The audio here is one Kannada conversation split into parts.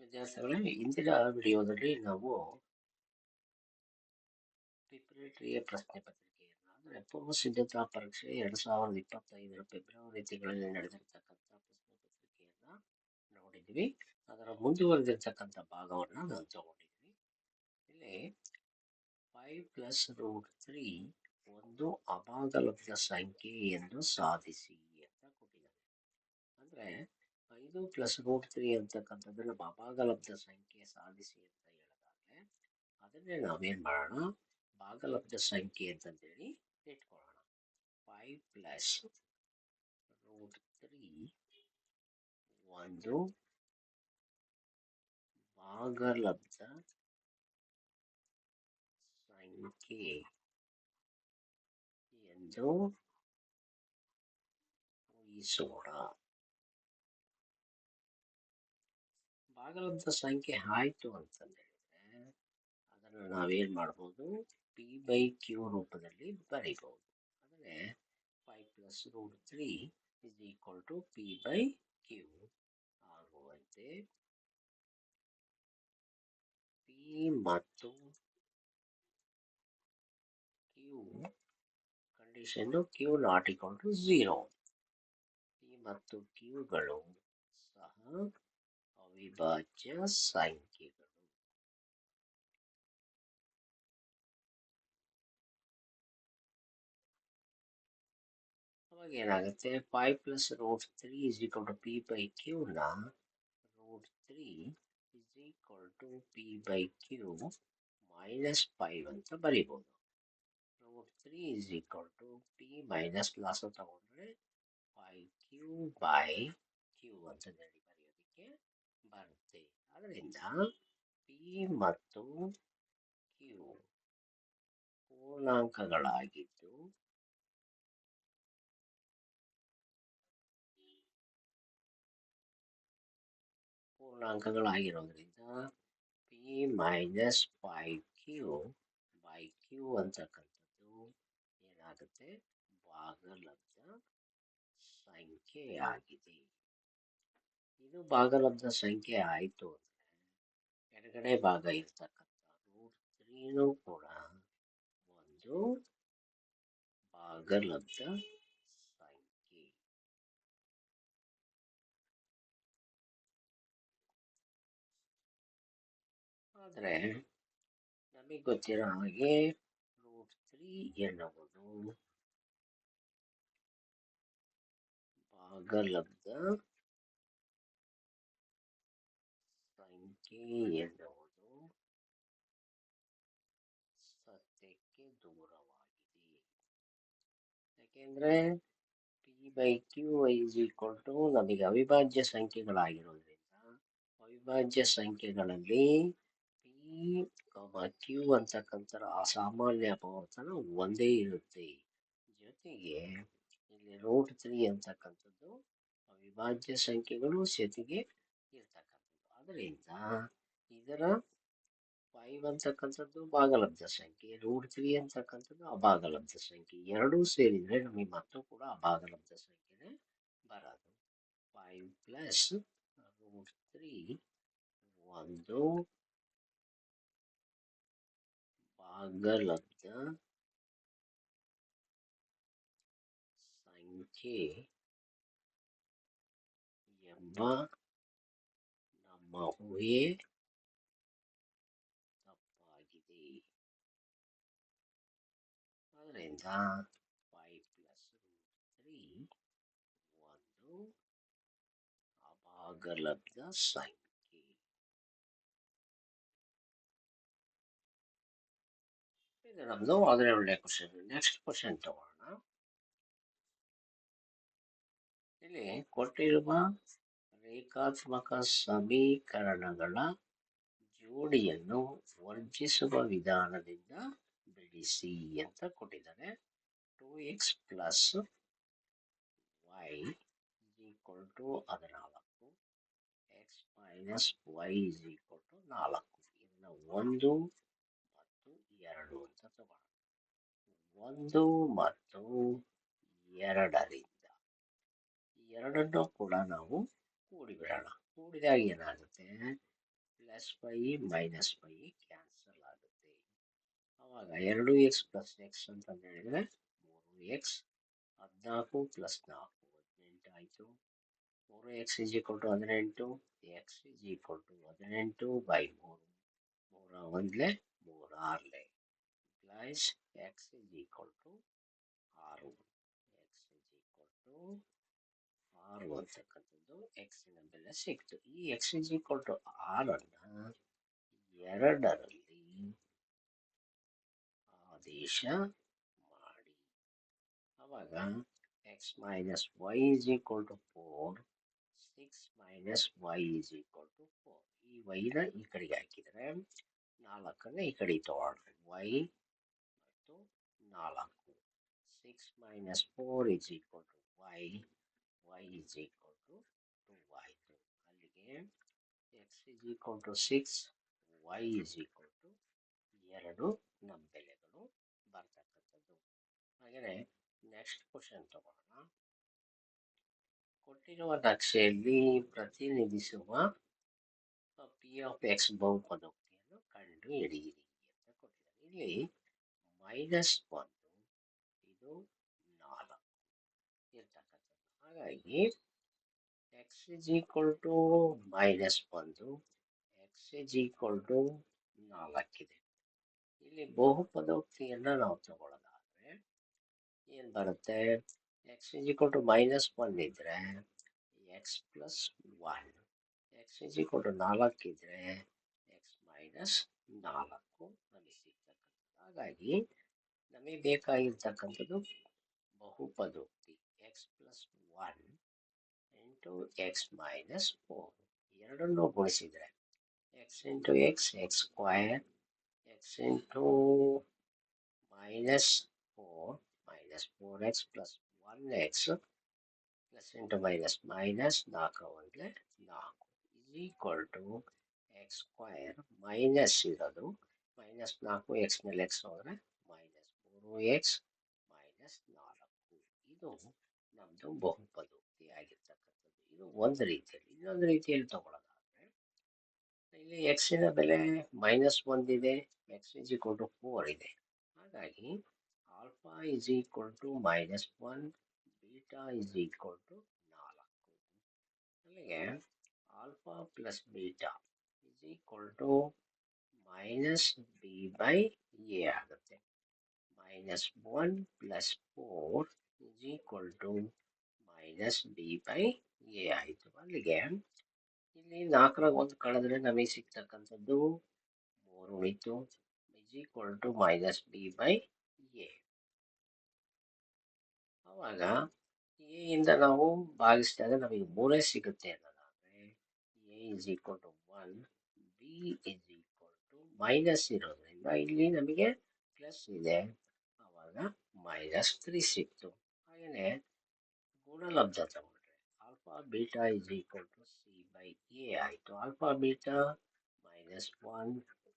ವಿದ್ಯಾರ್ಥಿಗಳೇ ಇಂದಿನ ವಿಡಿಯೋದಲ್ಲಿ ನಾವು ಪ್ರಿಪರೇಟರಿಯ ಪ್ರಶ್ನೆ ಪತ್ರಿಕೆಯನ್ನು, ಅಂದರೆ ಪೂರ್ವ ಸಿದ್ಧತಾ ಪರೀಕ್ಷೆ ಎರಡು ಸಾವಿರದ ಇಪ್ಪತ್ತೈದರ ಫೆಬ್ರವರಿ ತಿಂಗಳಲ್ಲಿ ನಡೆದಿರ್ತಕ್ಕಂಥ ಪ್ರಶ್ನೆ ಪತ್ರಿಕೆಯನ್ನ ನೋಡಿದ್ವಿ ಅದರ ಮುಂದುವರೆದಿರ್ತಕ್ಕಂಥ ಭಾಗವನ್ನು ನಾವು ತಗೊಂಡಿದ್ವಿ ಇಲ್ಲಿ ಫೈವ್ ಪ್ಲಸ್ ರೂಟ್ ತ್ರೀ ಒಂದು ಅಭಾಗಲಬ್ಧ ಸಂಖ್ಯೆ ಎಂದು ಸಾಧಿಸಿ ಅಂತ ಕೊಟ್ಟಿದ್ದಾರೆ. ಅಂದ್ರೆ ಐದು ಪ್ಲಸ್ ರೂಟ್ ತ್ರೀ ಅಂತಕ್ಕಂಥದ್ದನ್ನು ಭಾಗಲಬ್ಧ ಸಂಖ್ಯೆ ಸಾಧಿಸಿ ಅಂತ ಹೇಳಿದಾಗೆ, ಅದನ್ನೇ ನಾವೇನು ಮಾಡೋಣ? ಭಾಗಲಬ್ಧ ಸಂಖ್ಯೆ ಅಂತಂದೇಳಿ ಇಟ್ಕೊಳ್ಳೋಣ. ಫೈವ್ ಪ್ಲಸ್ ರೂಟ್ ತ್ರೀ ಒಂದು ಭಾಗಲಬ್ಧ ಸಂಖ್ಯೆ ಎಂದು ಊಹಿಸೋಣ. ಭಾಗಲಬ್ಧ ಸಂಖ್ಯೆ ಆಯ್ತು ಅಂತಂದೇಳಿದ್ರೆ, ಅದನ್ನು ನಾವೇನು ಮಾಡ್ಬೋದು? ಪಿ ಬೈ ಕ್ಯೂ ರೂಪದಲ್ಲಿ ಬರೀಬಹುದು. ಅಂದರೆ five plus root three is equal to P by Q ಆಗುವಂತೆ ಪಿ ಮತ್ತು Q condition Q not equal to zero P ಮತ್ತು ಕ್ಯೂಗಳು ಸಹ ಅವಿಭಾಜ್ಯ ಸಂಖ್ಯೆಗಳು ಅವಾಗ ಏನಾಗುತ್ತೆ five plus root three is equal to P by ಕ್ಯೂನ root three is equal to P by Q minus five ಅಂತ ಬರೀಬೋದು root three is equal to P minus ಲಾಸ ತಗೊಂಡ್ರೆ ಫೈವ್ ಕ್ಯೂ ಬೈ ಕ್ಯೂ ಅಂತ ಹೇಳಿ ಬರೆಯೋದಕ್ಕೆ ಬರುತ್ತೆ. ಅದರಿಂದ ಪಿ ಮತ್ತು ಕ್ಯೂ ಪೂರ್ಣಾಂಕಗಳಾಗಿದ್ದು ಪೂರ್ಣಾಂಕಗಳಾಗಿರೋದ್ರಿಂದ P minus by Q by Q ಅಂತಕ್ಕಂಥದ್ದು ಏನಾಗುತ್ತೆ? ಭಾಗಲಬ್ಧ ಸಂಖ್ಯೆ ಆಗಿದೆ ಇದು ಭಾಗಲಬ್ಧ ಸಂಖ್ಯೆ ಆಯಿತು ಅಂದರೆ ಎಡಗಡೆ ಭಾಗ ಇರ್ತಕ್ಕಂಥ ರೂಟ್ ತ್ರೀನೂ ಕೂಡ ಒಂದು ಭಾಗಲಬ್ಧ ಸಂಖ್ಯೆ. ಆದರೆ ನಮಗೆ ಗೊತ್ತಿರೋ ಹಾಗೆ ರೂಟ್ ತ್ರೀ ಎನ್ನುವುದು ಭಾಗಲಬ್ಧ ಎನ್ನುವುದು ಸತ್ಯಕ್ಕೆ ದೂರವಾಗಿದೆ. ಯಾಕೆಂದ್ರೆ P by Q is equal to ನಮಗೆ ಅವಿಭಾಜ್ಯ ಸಂಖ್ಯೆಗಳಾಗಿರೋದ್ರಿಂದ ಅವಿಭಾಜ್ಯ ಸಂಖ್ಯೆಗಳಲ್ಲಿ ಪಿ ಕ್ಯೂ ಅಂತಕ್ಕಂಥ ಅಸಾಮಾನ್ಯ ಅಪವರ್ತನ ಒಂದೇ ಇರುತ್ತೆ. ಜೊತೆಗೆ ಇಲ್ಲಿ ರೂಟ್ ತ್ರೀ ಅಂತಕ್ಕಂಥದ್ದು ಅವಿಭಾಜ್ಯ ಸಂಖ್ಯೆಗಳು ಜೊತೆಗೆ ಇರ್ತಕ್ಕಂಥದ್ದು. ಅದರಿಂದ ಇದರ ಫೈವ್ ಅಂತಕ್ಕಂಥದ್ದು ಭಾಗಲಬ್ಧ ಸಂಖ್ಯೆ ರೂಟ್ ತ್ರೀ ಅಂತಕ್ಕಂಥದ್ದು ಅಭಾಗಲಬ್ಧ ಸಂಖ್ಯೆ. ಎರಡೂ ಸೇರಿದರೆ ನಮಗೆ ಮತ್ತು ಕೂಡ ಅಭಾಗಲಬ್ಧ ಸಂಖ್ಯೆನೇ ಬರೋದು. ಫೈವ್ ಪ್ಲಸ್ ರೂಟ್ ತ್ರೀ ಒಂದು ಭಾಗಲಬ್ಧ ಸಂಖ್ಯೆ ಎಂಬ ಊಹೆ ತಪ್ಪಾಗಿದೆ ಅದರಿಂದ ಫೈವ್ ಪ್ಲಸ್ ತ್ರೀ ಒಂದು ಅಭಾಗಲಬ್ಧ ಸಂಖ್ಯೆ ಇದು ಆದರೆ ಒಳ್ಳೆಯ ಕ್ವಶನ್ ನೆಕ್ಸ್ಟ್ ಕ್ವಶನ್ ತಗೋಣ ಇಲ್ಲಿ ಕೊಟ್ಟಿರುವ ರೇಖಾತ್ಮಕ ಸಮೀಕರಣಗಳ ಜೋಡಿಯನ್ನು ವರ್ಜಿಸುವ ವಿಧಾನದಿಂದ ಬಿಡಿಸಿ ಅಂತ ಕೊಟ್ಟಿದ್ದಾರೆ. Two X plus Y equal to ಹದಿನಾಲ್ಕು X minus Y is equal to ನಾಲ್ಕು. ಇದನ್ನ ಒಂದು ಮತ್ತು ಎರಡು ಅಂತ ತಗೋಣ. ಒಂದು ಮತ್ತು ಎರಡರಿಂದ. ಎರಡನ್ನು ಕೂಡ ನಾವು ಕೂಡಿಬಿಡೋಣ ಕೂಡಿದಾಗ ಏನಾಗುತ್ತೆ? Plus phi minus phi cancel ಆಗುತ್ತೆ. ಅವಾಗ ಎರಡು ಎಕ್ಸ್ ಪ್ಲಸ್ ಎಕ್ಸ್ ಅಂತ ಹೇಳಿದ್ರೆ ಮೂರು ಎಕ್ಸ್ ಹದಿನಾಲ್ಕು ಪ್ಲಸ್ ನಾಲ್ಕು, ಹದಿನೆಂಟು ಆಯಿತು. ಮೂರು ಎಕ್ಸ್ ಇಸ್ ಈಕ್ವಲ್ ಟು ಹದಿನೆಂಟು ಎಕ್ಸ್ ಇಸ್ ಈಕ್ವಲ್ ಟು ಹದಿನೆಂಟು ಬೈ ಮೂರು. ಮೂರ ಒಂದ್ಲೆ ಮೂರ Harley. Plus X is equal to ಆರು. ಎಕ್ಸ್ ಇಸ್ ಈಕ್ವಲ್ ಟು ಆರು ಅಂತಕ್ಕಂಥದ್ದು ಎಕ್ಸಿನ ಬೆಲೆ ಸಿಕ್ತು. ಈ ಎಕ್ಸ್ ಇಸ್ ಈಕ್ವಲ್ ಟು ಆರನ್ನ ಎರಡರಲ್ಲಿ ಆದೇಶ ಮಾಡಿ. ಅವಾಗ X minus Y is equal to four six minus Y is equal to four ಈ ವೈನ ಈ ಕಡೆಗೆ ಹಾಕಿದರೆ ನಾಲ್ಕನ್ನ ಈ ಕಡೆ ತಗೊಳ್ರಿ. ವೈ ಮತ್ತು ನಾಲ್ಕು. Six minus four is equal to Y Y is equal to two ಆಯಿತು ಅಲ್ಲಿಗೆ X is equal to six Y is equal to ಎರಡು ನಮ್ಮ ಬೆಲೆಗಳು ಬರ್ತಕ್ಕಂಥದ್ದು. ಹಾಗೆಯೇ ನೆಕ್ಸ್ಟ್ ಕ್ವಶನ್ ತಗೊಳ್ಳೋಣ ಕೊಟ್ಟಿರುವ ನಕ್ಷೆಯಲ್ಲಿ ಪ್ರತಿನಿಧಿಸುವ ಪಿ ಆಫ್ ಎಕ್ಸ್ ಬಹುಪದೋಕ್ತಿಯನ್ನು ಕಂಡು ಹಿಡಿಯಿರಿ ಅಂತ ಕೊಟ್ಟಿದ್ದಾರೆ. ಇಲ್ಲಿ ಮೈನಸ್ ಒಂದು ಇದು ನಾಲ್ಕು ಇರ್ತಕ್ಕಂಥದ್ದು ಹಾಗಾಗಿ X is equal to minus ಒಂದು ಎಕ್ಸ್ ಇಸ್ ಈಕ್ವಲ್ ಟು ನಾಲ್ಕಿದೆ. ಇಲ್ಲಿ ಬಹುಪದೋಕ್ತಿಯನ್ನ ನಾವು ತಗೊಳ್ಳೋದಾದ್ರೆ ಏನು ಬರುತ್ತೆ? X is equal to minus one ಇದ್ರೆ X plus one X is equal to ನಾಲ್ಕು ಇದ್ರೆ ಎಕ್ಸ್ ಮೈನಸ್ ನಾಲ್ಕು ನಮಗೆ ಸಿಗ್ತಕ್ಕಂಥದ್ದು. ಹಾಗಾಗಿ ನಮಗೆ ಬೇಕಾಗಿರ್ತಕ್ಕಂಥದ್ದು ಬಹುಪದೋಕ್ತಿ X plus one into X minus four ಎರಡನ್ನೂ ಗುಣಿಸಿದ್ರೆ X into X X square X into minus four minus four X plus one X plus into minus minus ನಾಲ್ಕು ಒಂದ್ಲೆ ನಾಲ್ಕು. Is equal to X square minus ಇರೋದು. ಮೈನಸ್ ನಾಲ್ಕು ಎಕ್ಸ್ ಮೇಲೆ ಎಕ್ಸ್ ಹೋದರೆ ಮೈನಸ್ ಮೂರು ಎಕ್ಸ್ ಮೈನಸ್ ನಾಲ್ಕು. ಇದು ನಮ್ಮದು ಬಹುಪದೋಕ್ತಿ ಆಗಿರ್ತಕ್ಕಂಥದ್ದು ಇದು ಒಂದು ರೀತಿಯಲ್ಲಿ ಇನ್ನೊಂದು ರೀತಿಯಲ್ಲಿ ತಗೊಳ್ಳೋದಾದ್ರೆ ಇಲ್ಲಿ ಎಕ್ಸಿನ ಬೆಲೆ ಮೈನಸ್ ಒಂದಿದೆ X is equal to four ಇದೆ ಹಾಗಾಗಿ alpha is equal to minus one beta is equal to ನಾಲ್ಕು ಅಲ್ಲಿಗೆ alpha plus beta is equal to minus B by A ಆಗುತ್ತೆ minus one plus four is equal to minus B by A ಆಯಿತು. ಅಲ್ಲಿಗೆ ಇಲ್ಲಿ ನಾಲ್ಕರಾಗ ಒಂದು ಕಳೆದ್ರೆ ನಮಗೆ ಸಿಗ್ತಕ್ಕಂಥದ್ದು ಮೂರು ಉಳಿತು. Is equal to minus B by A ಅವಾಗ ಎ ಇಂದ ನಾವು ಭಾಗಿಸಿದಾಗ ನಮಗೆ ಮೂರೇ ಸಿಗುತ್ತೆ ಅನ್ನೋದಾದರೆ A is equal to one B is equal to minus ಇರೋದ್ರಿಂದ ಇಲ್ಲಿ ನಮಗೆ ಪ್ಲಸ್ ಇದೆ. ಅವಾಗ ಮೈನಸ್ ತ್ರೀ ಸಿಕ್ತು. ಹಾಗೆಯೇ ಗುಣಲಬ್ಧ ತಗೊಂಡ್ರೆ alpha beta is equal to C by A ಆಯಿತು alpha beta minus one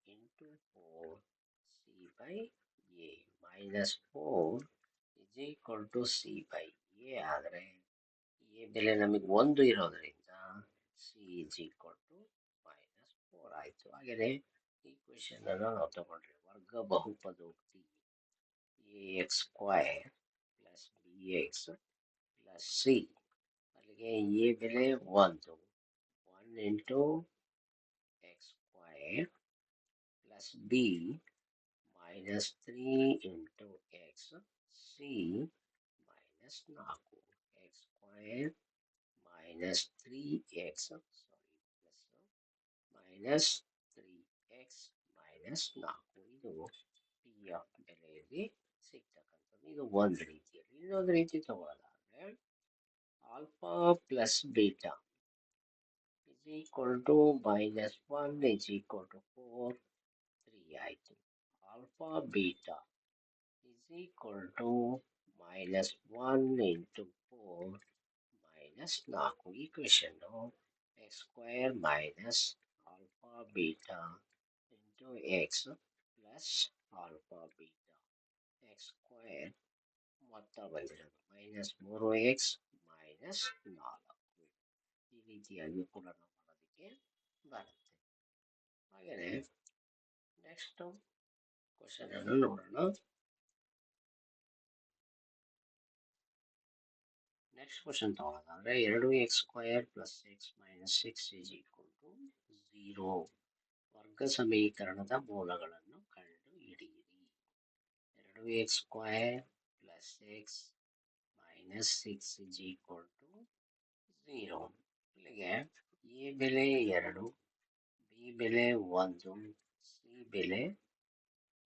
into four C by A minus four is equal to C by A ಆದರೆ ಎ ಬೆಲೆ ನಮಗೆ ಒಂದು ಇರೋದ್ರಿಂದ C is equal to minus four ಆಯಿತು ಹಾಗೆಯೇ ಈ ಕ್ವೆಶನ್ ಅನ್ನು ನಾವು ತಗೊಂಡ್ರೆ ವರ್ಗ ಬಹುಪದೋಕ್ತಿ A X square plus B X plus C ಅಲ್ಲಿಗೆ ಎ ಬೆಲೆ ಒಂದು one into X square plus B minus three into X C minus ನಾಲ್ಕು X square minus three X sorry plus minus three X minus ನಾಲ್ಕು ಇದು ಪಿ ಆಫ್ ಬೆಲೆಯಲ್ಲಿ ಸಿಗ್ತಕ್ಕಂಥದ್ದು ಇದು ಒಂದು ರೀತಿಯಲ್ಲಿ ಇನ್ನೊಂದು ರೀತಿ ತಗೊಳ್ಳೋದಾದ್ರೆ alpha plus beta is equal to minus one is equal to four three ಆಯಿತು. Alpha beta is equal to minus one into four minus ನಾಲ್ಕು. ಈಕ್ವೇಶನ್ನು X square minus alpha beta into X plus alpha beta X square ಮೊತ್ತ ಬಂದಿರೋದು ಮೈನಸ್ ಮೂರು ಎಕ್ಸ್ ಮೈನಸ್ ನಾಲ್ಕು ಈ ರೀತಿಯಾಗಿ ಕೂಡ ಮಾಡೋದಕ್ಕೆ ಬರುತ್ತೆ. ಹಾಗೆಯೇ ನೆಕ್ಸ್ಟ್ ಕ್ವಶನ್ ಅನ್ನು ನೋಡೋಣ. ನೆಕ್ಸ್ಟ್ ಕ್ವಶನ್ ತಗೊಳ್ಳೋದಾದ್ರೆ ಎರಡು x square plus x minus six is equal to zero ವರ್ಗ ಸಮೀಕರಣದ ಮೂಲಗಳನ್ನು 12x square plus x minus 6 is equal to 0. ಇಲ್ಲಿಗೆ ಎ ಬೆಲೆ ಎರಡು ಬಿ ಬೆಲೆ ಒಂದು ಸಿ ಬೆಲೆ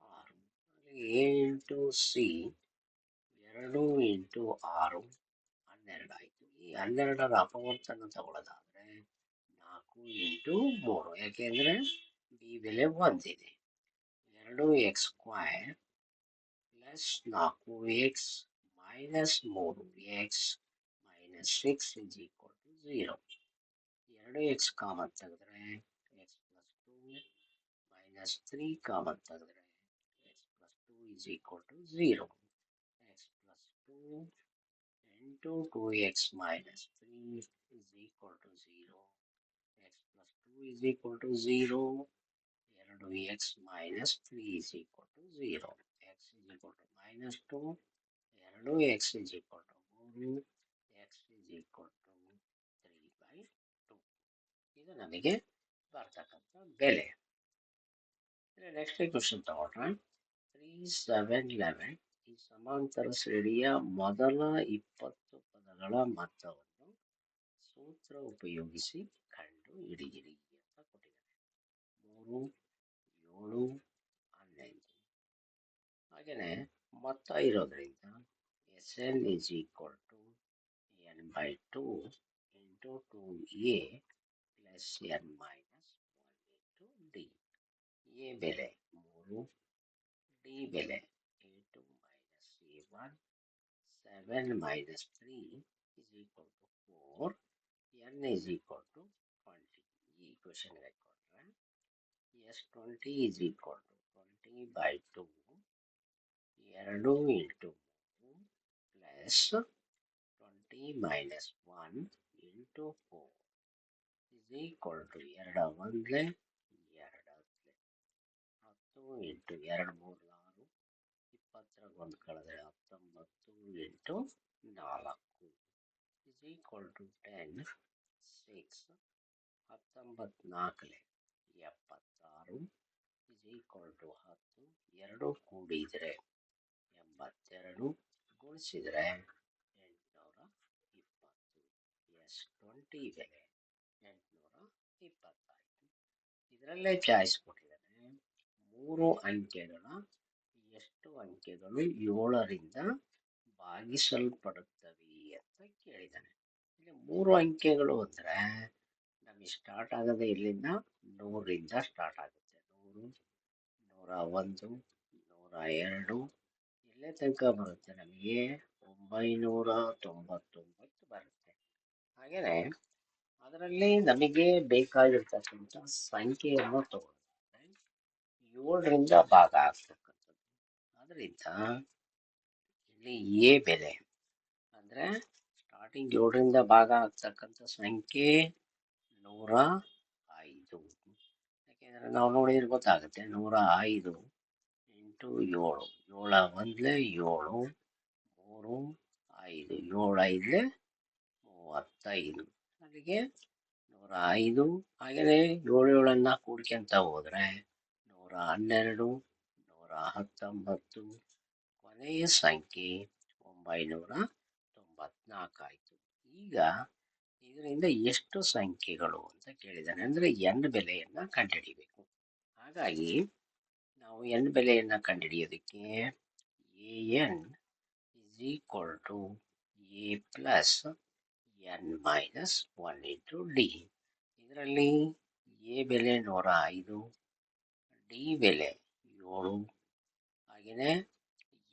ಆರು. ಎ ಇಂಟು ಸಿ ಎರಡು ಇಂಟು ಆರು ಹನ್ನೆರಡು ಆಯಿತು. ಈ ಹನ್ನೆರಡರ ಅಪವರ್ತನ ತಗೊಳ್ಳೋದಾದರೆ ನಾಲ್ಕು ಇಂಟು ಮೂರು. ಯಾಕೆಂದರೆ ಬಿ ಬೆಲೆ ಒಂದಿದೆ. ಎರಡು ಎಕ್ಸ್ ಸ್ಕ್ವೈರ್ ಪ್ಲಸ್ ನಾಲ್ಕು ಎಕ್ಸ್ ಮೈನಸ್ ಮೂರು x minus six is equal to zero ಎರಡು ಎಕ್ಸ್ ಕಾಮನ್ ತೆಗೆದ್ರೆ x plus two minus three common ತೆಗೆದ್ರೆ x plus two is equal to zero x plus two into 2x minus 3 is equal to 0. x plus 2 is equal to 0. ಎರಡು x minus 3 is equal to 0. X is equal to minus 2. ಎರಡು x is equal to 3. x is equal to 3 by 2. ಇದು ನಮಗೆ ಬರ್ತಕ್ಕಂಥ ಬೆಲೆ ನೆಕ್ಸ್ಟ್ ಕ್ವಶನ್ ತಗೊಂಡ್ರೆ ತ್ರೀ ಸೆವೆನ್ ಲೆವೆನ್ ಈ ಸಮಾಂತರ ಶ್ರೇಣಿಯ ಮೊದಲ ಇಪ್ಪತ್ತು ಪದಗಳ ಮೊತ್ತವನ್ನು ಸೂತ್ರ ಉಪಯೋಗಿಸಿ ಕಂಡು ಹಿಡಿಯಿರಿ ಅಂತ ಕೊಟ್ಟಿದ್ದಾರೆ ಮೂರು, ಏಳು ಹಾಗೆಯೇ ಮೊತ್ತ ಇರೋದ್ರಿಂದ s n is equal to n by two into two a plus n minus one into d a ಬೆಲೆ ಮೂರು ಡಿ ಬೆಲೆ into minus a one seven minus three is equal to four n is equal to twenty ಈ ಕ್ವಶನ್ಗೆ ಕೊಟ್ಟರೆ s twenty is equal to twenty by two ಎರಡು ಇಂಟು ಮೂರು plus twenty minus one into four is equal to ಎರಡು ಒಂದಲೇ ಎರಡು ಹತ್ತಲೆ ಹತ್ತು ಇಂಟು ಎರಡು ಮೂರು ಆರು ಇಪ್ಪತ್ತರ ಒಂದು ಕಳೆದ್ರೆ ಹತ್ತೊಂಬತ್ತು ಇಂಟು ನಾಲ್ಕು. Is equal to ten six. ಹತ್ತೊಂಬತ್ನಾಲ್ಕಲೆ ಎಪ್ಪತ್ತಾರು. ಇಸ್ ಈಕ್ವಲ್ ಟು ಹತ್ತು. ಎರಡು ಕೂಡಿದರೆ ಎಂಬತ್ತೆರಡು ಗುಣಿಸಿದರೆ, ಎಂಟುನೂರ ಇಪ್ಪತ್ತು ಎಸ್ ಟ್ವೆಂಟಿ ಬೆಲೆ ಎಂಟುನೂರ ಇಪ್ಪತ್ತಾಯಿತು. ಇದರಲ್ಲೇ ಚಾಯ್ಸ್ ಕೊಟ್ಟಿದ್ದಾರೆ ಮೂರು ಅಂಕೆಗಳ, ಎಷ್ಟು ಅಂಕೆಗಳು ಏಳರಿಂದ ಭಾಗಿಸಲ್ಪಡುತ್ತವೆ ಅಂತ ಕೇಳಿದ್ದಾನೆ. ಇಲ್ಲಿ ಮೂರು ಅಂಕೆಗಳು ಅಂದರೆ ನಮಗೆ ಸ್ಟಾರ್ಟ್ ಆಗೋದೇ ಇಲ್ಲಿಂದ ನೂರಿಂದ ಸ್ಟಾರ್ಟ್ ಆಗುತ್ತೆ. ನೂರು, ನೂರ ಒಂದು, ನೂರ ಎರಡು ಇಲ್ಲೇ ತನಕ ಬರುತ್ತೆ. ನಮಗೆ ಒಂಬೈನೂರ ತೊಂಬತ್ತೊಂಬತ್ತು ಬರುತ್ತೆ. ಹಾಗೆಯೇ ಅದರಲ್ಲಿ ನಮಗೆ ಬೇಕಾಗಿರ್ತಕ್ಕಂಥ ಸಂಖ್ಯೆಯನ್ನು ತಗೊಳ್ತಾರೆ ಏಳರಿಂದ ಭಾಗ ಆಗ್ತಕ್ಕಂಥದ್ದು. ಅದರಿಂದ ಇಲ್ಲಿ ಎ ಬೆಲೆ ಅಂದರೆ ಸ್ಟಾರ್ಟಿಂಗ್ ಏಳರಿಂದ ಭಾಗ ಆಗ್ತಕ್ಕಂಥ ಸಂಖ್ಯೆ ನೂರ ಐದು. ಯಾಕೆಂದರೆ ನಾವು ನೋಡಿದ್ರೆ ಗೊತ್ತಾಗುತ್ತೆ ನೂರ ಐದು ಇಂಟು ಏಳು. ಏಳ ಒಂದಲೇ ಏಳು, ಮೂರು, ಐದು. ಏಳು ಐದಲೇ ಮೂವತ್ತೈದು. ಅಲ್ಲಿಗೆ ನೂರ ಐದು. ಹಾಗೆಯೇ ಏಳು, ಏಳನ್ನು ಕೂಡ್ಕೊಂತ ಹೋದರೆ ನೂರ ಹನ್ನೆರಡು, ನೂರ ಹತ್ತೊಂಬತ್ತು. ಕೊನೆಯ ಸಂಖ್ಯೆ ಒಂಬೈನೂರ ತೊಂಬತ್ನಾಲ್ಕಾಯಿತು ಈಗ ಇದರಿಂದ ಎಷ್ಟು ಸಂಖ್ಯೆಗಳು ಅಂತ ಕೇಳಿದ್ದಾನೆ. ಅಂದರೆ ಎನ್ ಬೆಲೆಯನ್ನು ಕಂಡುಹಿಡಿಬೇಕು. ಹಾಗಾಗಿ ನಾವು ಎನ್ ಬೆಲೆಯನ್ನು ಕಂಡುಹಿಡಿಯೋದಕ್ಕೆ a n is equal to a plus n minus one into d. ಇದರಲ್ಲಿ ಎ ಬೆಲೆ ನೂರ ಐದು, ಡಿ ಬೆಲೆ ಏಳು ಹಾಗೆಯೇ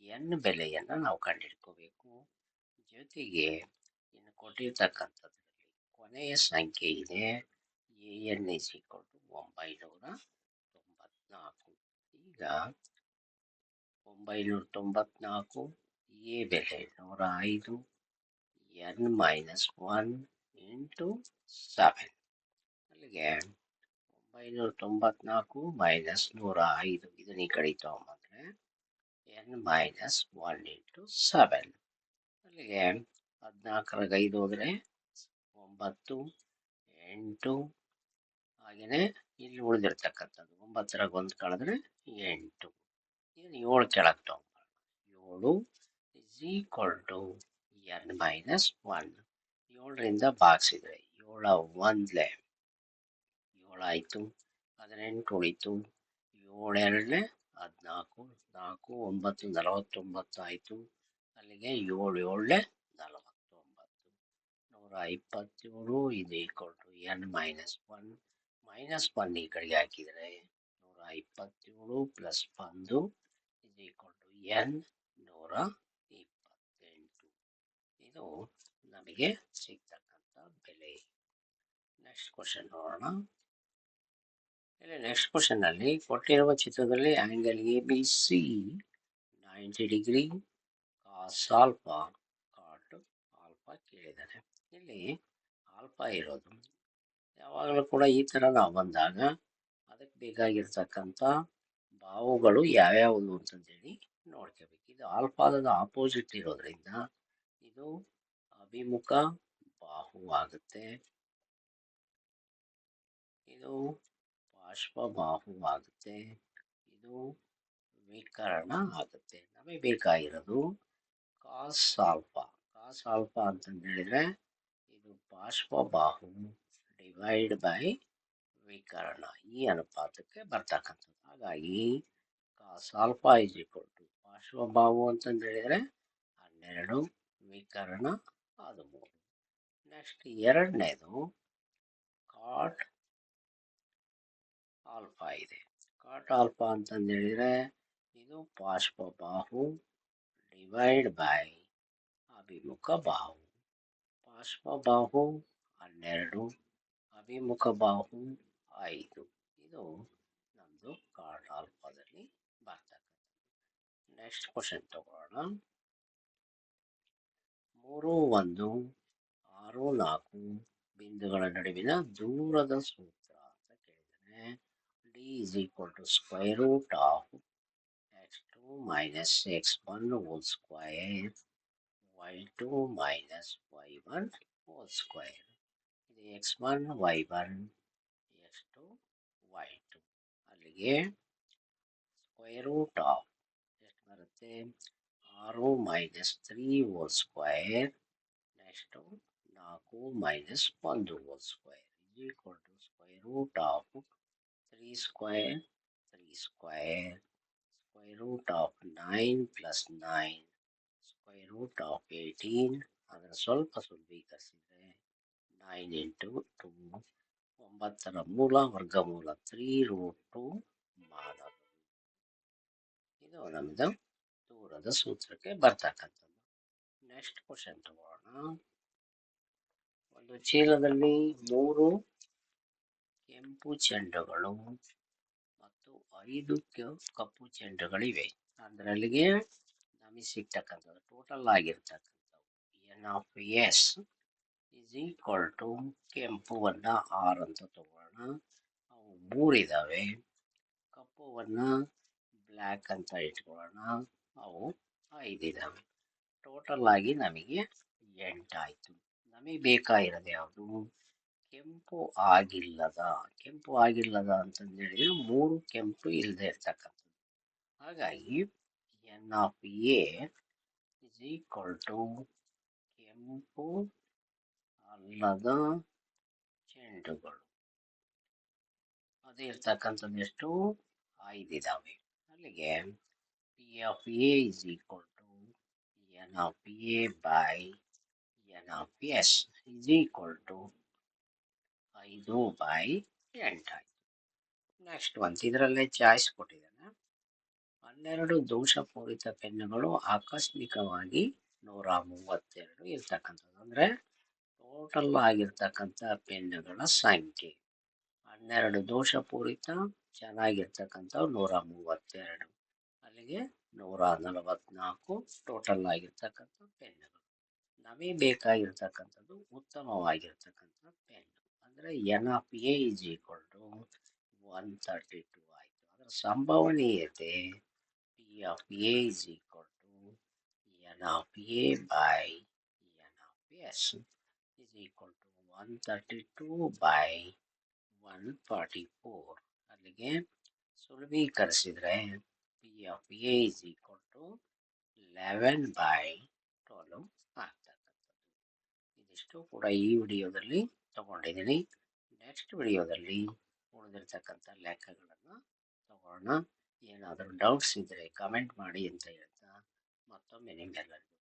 ಎನ್ ಬೆಲೆಯನ್ನು ನಾವು ಕಂಡುಹಿಡ್ಕೋಬೇಕು ಜೊತೆಗೆ ಇನ್ನು ಕೊಟ್ಟಿರ್ತಕ್ಕಂಥದ್ರಲ್ಲಿ ಕೊನೆಯ ಸಂಖ್ಯೆ ಇದೆ, a n is equal to ಒಂಬೈನೂರ ಒಂಬೈನೂರ ತೊಂಬತ್ನಾಲ್ಕು ಎ ಬೆಲೆ ನೂರ ಐದು n minus one into seven. ಅಲ್ಲಿಗೆ ಒಂಬೈನೂರ ತೊಂಬತ್ನಾಲ್ಕು ಮೈನಸ್ ನೂರ ಐದು ಇದನ್ನ ಈ ಕಡೆ n minus one into seven. ಅಲ್ಲಿಗೆ ಹದಿನಾಲ್ಕರಾಗ ಐದು ಹೋದರೆ ಒಂಬತ್ತು, ಎಂಟು, ಹಾಗೆಯೇ ಇಲ್ಲಿ ಉಳಿದಿರ್ತಕ್ಕಂಥದ್ದು. ಒಂಬತ್ತರಾಗ ಒಂದು ಕಳೆದ್ರೆ ಎಂಟು. ಇದನ್ನು ಏಳು ಕೆಳಗೆ ತಗೊಂಬರೋಣ ಏಳು is equal to n minus one ಏಳರಿಂದ ಭಾಗಿಸಿದ್ರೆ ಏಳ ಒಂದ್ಲೆ. ಏಳಾಯಿತು ಹದಿನೆಂಟು ಉಳಿತು. ಏಳೆರಡನೇ ಹದಿನಾಲ್ಕು. ನಾಲ್ಕು, ಒಂಬತ್ತು, ನಲವತ್ತೊಂಬತ್ತು ಆಯಿತು. ಅಲ್ಲಿಗೆ ಏಳು, ಏಳನೇ ನಲವತ್ತೊಂಬತ್ತು. ನೂರ ಇಪ್ಪತ್ತೇಳು ಇದು equal to n minus one minus one ಈ ಕಡೆಗೆ ಹಾಕಿದರೆ ನೂರ ಇಪ್ಪತ್ತೇಳು ಪ್ಲಸ್ ಒಂದು ಇಸ್ ಈಕ್ವಲ್ ಟು ಎನ್ ನೂರ ಇಪ್ಪತ್ತೆಂಟು. ಇದು ನಮಗೆ ಸಿಗ್ತಕ್ಕಂಥ ಬೆಲೆ. ನೆಕ್ಸ್ಟ್ ಕ್ವಶನ್ ನೋಡೋಣ. ಇಲ್ಲಿ ನೆಕ್ಸ್ಟ್ ಕ್ವಶನಲ್ಲಿ ಕೊಟ್ಟಿರುವ ಚಿತ್ರದಲ್ಲಿ angle a b c ninety degree cos alpha cot alpha ಕೇಳಿದ್ದಾರೆ. ಇಲ್ಲಿ ಆಲ್ಫಾ ಇರೋದು ಯಾವಾಗಲೂ ಕೂಡ ಈ ಥರ ನಾವು ಬಂದಾಗ ಅದಕ್ಕೆ ಬೇಕಾಗಿರ್ತಕ್ಕಂಥ ಬಾವುಗಳು ಯಾವ್ಯಾವುದು ಅಂತಂದೇಳಿ ನೋಡ್ಕೋಬೇಕು. ಇದು ಆಲ್ಫಾದ ಆಪೋಸಿಟ್ ಇರೋದ್ರಿಂದ ಇದು ಅಭಿಮುಖ ಬಾಹು ಆಗುತ್ತೆ. ಇದು ಬಾಷ್ಪಬಾಹು ಆಗುತ್ತೆ. ಇದು ವಿಕರಣ ಆಗುತ್ತೆ. ನಮಗೆ ಬೇಕಾಗಿರೋದು ಕಾಸ್ ಆಲ್ಫಾ. ಕಾಸ್ ಆಲ್ಫಾ ಅಂತಂದು ಹೇಳಿದ್ರೆ ಇದು ಬಾಷ್ಪಬಾಹು ಡಿವೈಡ್ ಬೈ ವಿಕರಣ ಈ ಅನುಪಾತಕ್ಕೆ ಬರ್ತಕ್ಕಂಥದ್ದು. ಹಾಗಾಗಿ cos alpha is equal to ಪಾರ್ಶ್ವಭಾವು ಅಂತಂದು ಹೇಳಿದರೆ ಹನ್ನೆರಡು ವಿಕರಣ ಹದಿಮೂರು. ನೆಕ್ಸ್ಟ್ ಎರಡನೇದು ಕಾಟ್ ಆಲ್ಫಾ ಇದೆ. ಕಾಟ್ ಆಲ್ಫಾ ಅಂತಂದು ಹೇಳಿದರೆ ಇದು ಬಾಷ್ಪಬಾಹು ಡಿವೈಡ್ ಬೈ ಅಭಿಮುಖ ಬಾಹು ಬಾಷ್ಪಬಾಹು ಹನ್ನೆರಡು ಅಭಿಮುಖ ಬಾಹು ಐದು ಇದು ನಮ್ಮದು ಕಾರ್ಡ್ ಆಲ್ಫಾದಲ್ಲಿ ಬರ್ತಕ್ಕಂಥದ್ದು. ನೆಕ್ಸ್ಟ್ ಕ್ವಶನ್ ತಗೊಳ್ಳೋಣ ಮೂರು, ಒಂದು, ಆರು, ನಾಲ್ಕು ಬಿಂದುಗಳ ನಡುವಿನ ದೂರದ ಸೂತ್ರ ಅಂತ ಕೇಳಿದರೆ d is equal to square root of x two minus x one whole square y two minus y one whole square ಇದು x one y one x two y two ಅಲ್ಲಿಗೆ ಸ್ಕ್ವೈರ್ ರೂಟ್ ಆಫ್ ಎಷ್ಟು ಬರುತ್ತೆ ಆರು minus three whole square next ನಾಲ್ಕು ಮೈನಸ್ ಒಂದು whole square is equal to square root of three square three square square root of nine plus nine square root of eighteen ಅದರ ಸ್ವಲ್ಪ ಸುಲಭೀಕರಿಸಿದರೆ ನೈನ್ ಇಂಟು ಟು ಒಂಬತ್ತರ ಮೂಲ ವರ್ಗಮೂಲ ತ್ರೀ ರೂಟ್ ಟು ಮಾಡೋದು ಇದು ನಮ್ಮದು ದೂರದ ಸೂತ್ರಕ್ಕೆ ಬರ್ತಕ್ಕಂಥದ್ದು. ನೆಕ್ಸ್ಟ್ ಕ್ವಶನ್ ತಗೋಣ. ಒಂದು ಚೀಲದಲ್ಲಿ ಮೂರು ಕೆಂಪು ಚೆಂಡುಗಳು ಮತ್ತು ಐದು ಕಪ್ಪು ಚೆಂಡುಗಳಿವೆ. ಅದರಲ್ಲಿಗೆ ನಮಗೆ ಸಿಗ್ತಕ್ಕಂಥದ್ದು total ಆಗಿರ್ತಕ್ಕಂಥವು n of s is equal to ಕೆಂಪುವನ್ನ r ಅಂತ ತಗೋಣ. ಅವು ಕಪ್ಪು ಕಪ್ಪುವನ್ನ ಬ್ಲ್ಯಾಕ್ ಅಂತ ಇಟ್ಕೊಳ್ಳೋಣ. ಅವು ಐದಿದ್ದಾವೆ ಟೋಟಲ್ ಆಗಿ ನಮಗೆ ಎಂಟಾಯಿತು. ನಮಗೆ ಬೇಕಾಗಿರೋದು ಯಾವುದು? ಕೆಂಪು ಆಗಿಲ್ಲದ. ಕೆಂಪು ಆಗಿಲ್ಲದ ಅಂತಂದು ಹೇಳಿದರೆ ಮೂರು ಕೆಂಪು ಇಲ್ಲದೆ ಇರ್ತಕ್ಕಂಥದ್ದು. ಹಾಗಾಗಿ n of a equal to ಕೆಂಪು ಅಲ್ಲದ ಚೆಂಡುಗಳು ಅದು ಇರ್ತಕ್ಕಂಥದ್ದು ಎಷ್ಟು? ಐದಿದಾವೆ ಅಲ್ಲಿಗೆ p f a is equal to n of a by n of s is equal to ಐದು ಬೈ ಎಂಟಾಯ್ತು ನೆಕ್ಸ್ಟ್ ಒಂದು ಇದರಲ್ಲೇ ಚಾಯ್ಸ್ ಕೊಟ್ಟಿದ್ದಾನೆ. ಹನ್ನೆರಡು ದೋಷಪೂರಿತ ಪೆನ್ನುಗಳು ಆಕಸ್ಮಿಕವಾಗಿ ನೂರ ಮೂವತ್ತೆರಡು ಇರ್ತಕ್ಕಂಥದ್ದು. ಅಂದರೆ ಟೋಟಲ್ ಆಗಿರ್ತಕ್ಕಂಥ ಪೆನ್ನುಗಳ ಸಂಖ್ಯೆ. ಹನ್ನೆರಡು ದೋಷಪೂರಿತ, ಚೆನ್ನಾಗಿರ್ತಕ್ಕಂಥವು ನೂರ ಮೂವತ್ತೆರಡು. ಅಲ್ಲಿಗೆ ನೂರ ನಲವತ್ನಾಲ್ಕು ಟೋಟಲ್ ಆಗಿರ್ತಕ್ಕಂಥ ಪೆನ್ನುಗಳು ನಮಗೆ ಬೇಕಾಗಿರ್ತಕ್ಕಂಥದ್ದು ಉತ್ತಮವಾಗಿರ್ತಕ್ಕಂಥ ಪೆನ್ ಅಂದರೆ n of a is equal to one thirty two ಆಯಿತು. ಅದರ ಸಂಭವನೀಯತೆ p of a is equal to n of a by n of s is equal to one thirty two by one forty four ಅಲ್ಲಿಗೆ ಸುಲಭೀಕರಿಸಿದರೆ p of a is equal to eleven by twelve ಆಗ್ತಕ್ಕಂಥದ್ದು. ಇದಿಷ್ಟು ಕೂಡ ಈ ವಿಡಿಯೋದಲ್ಲಿ ತಗೊಂಡಿದ್ದೀನಿ. ನೆಕ್ಸ್ಟ್ ವಿಡಿಯೋದಲ್ಲಿ ಉಳಿದಿರ್ತಕ್ಕಂಥ ಲೆಕ್ಕಗಳನ್ನು ತಗೊಳ್ಳೋಣ ಏನಾದರೂ ಡೌಟ್ಸ್ ಇದ್ದರೆ ಕಮೆಂಟ್ ಮಾಡಿ ಅಂತ ಹೇಳ್ತಾ ಮತ್ತೊಮ್ಮೆ ನಿಮ್ಮೆಲ್ಲರಿಗೂ